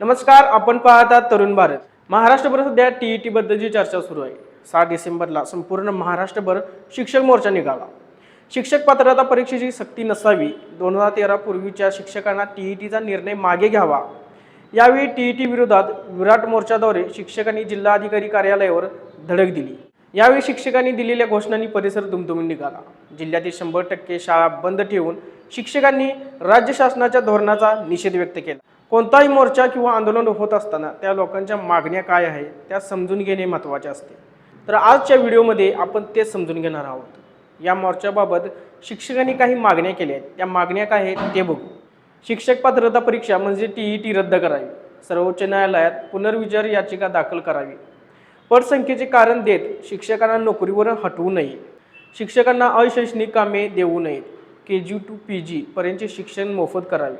नमस्कार आपण पाहतात तरुण भारत. महाराष्ट्रभर सध्या टी ई टीबद्दलची चर्चा सुरू आहे. सहा डिसेंबरला संपूर्ण महाराष्ट्रभर शिक्षक मोर्चा निघाला. शिक्षक पात्रता परीक्षेची सक्ती नसावी दोन हजार तेरा पूर्वीच्या शिक्षकांना टी ई टीचा निर्णय मागे घ्यावा. यावेळी टी ई टी विरोधात विराट मोर्चाद्वारे शिक्षकांनी जिल्हाधिकारी कार्यालयावर धडक दिली. यावेळी शिक्षकांनी दिलेल्या घोषणांनी परिसर दुमदुमून निघाला. जिल्ह्यातील शंभर टक्के शाळा बंद ठेवून शिक्षकांनी राज्य शासनाच्या धोरणाचा निषेध व्यक्त केला. कोणताही मोर्चा किंवा आंदोलन होत असताना त्या लोकांच्या मागण्या काय आहे त्या समजून घेणे महत्त्वाचे असते. तर आजच्या व्हिडिओमध्ये आपण ते समजून घेणार आहोत. या मोर्चाबाबत शिक्षकांनी काही मागण्या केल्या आहेत. त्या मागण्या काय आहेत ते बघू. शिक्षक पात्रता परीक्षा म्हणजे टी ई टी रद्द करावी. सर्वोच्च न्यायालयात पुनर्विचार याचिका दाखल करावी. पटसंख्येचे कारण देत शिक्षकांना नोकरीवरून हटवू नये. शिक्षकांना अशैक्षणिक कामे देऊ नयेत. के जी टू पी जी पर्यंतचे शिक्षण मोफत करावे.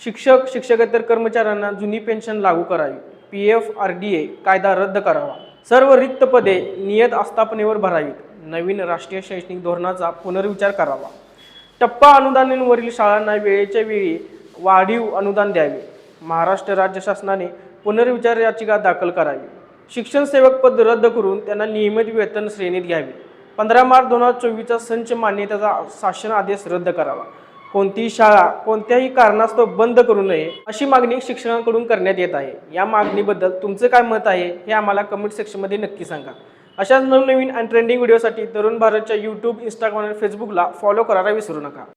शिक्षक शिक्षकेतर कर्मचाऱ्यांना जुनी पेन्शन लागू करावी. P F R D A कायदा रद्द करावा. सर्व रिक्त पदे नियत आस्थापनेवर भरावीत. नवीन राष्ट्रीय शैक्षणिक धोरणाचा पुनर्विचार करावा. टप्पा अनुदानांवरील शाळांना वेळेच्या वेळी वाढीव अनुदान द्यावे. महाराष्ट्र राज्य शासनाने पुनर्विचार याचिका दाखल करावी. शिक्षण सेवक पद रद्द करून त्यांना नियमित वेतन श्रेणीत घ्यावे. पंधरा मार्च दोन हजार चोवीसचा संच मान्यतेचा शासन आदेश रद्द करावा. कोणतीही शाळा कोणत्याही कारणास्तव बंद करू नये अशी मागणी शिक्षकांकडून करण्यात येत आहे. या मागणीबद्दल तुमचं काय मत आहे हे आम्हाला कमेंट सेक्शनमध्ये नक्की सांगा. अशाच नवनवीन आणि ट्रेंडिंग व्हिडिओसाठी तरुण भारतच्या यूट्यूब इंस्टाग्राम आणि फेसबुकला फॉलो करायला विसरू नका.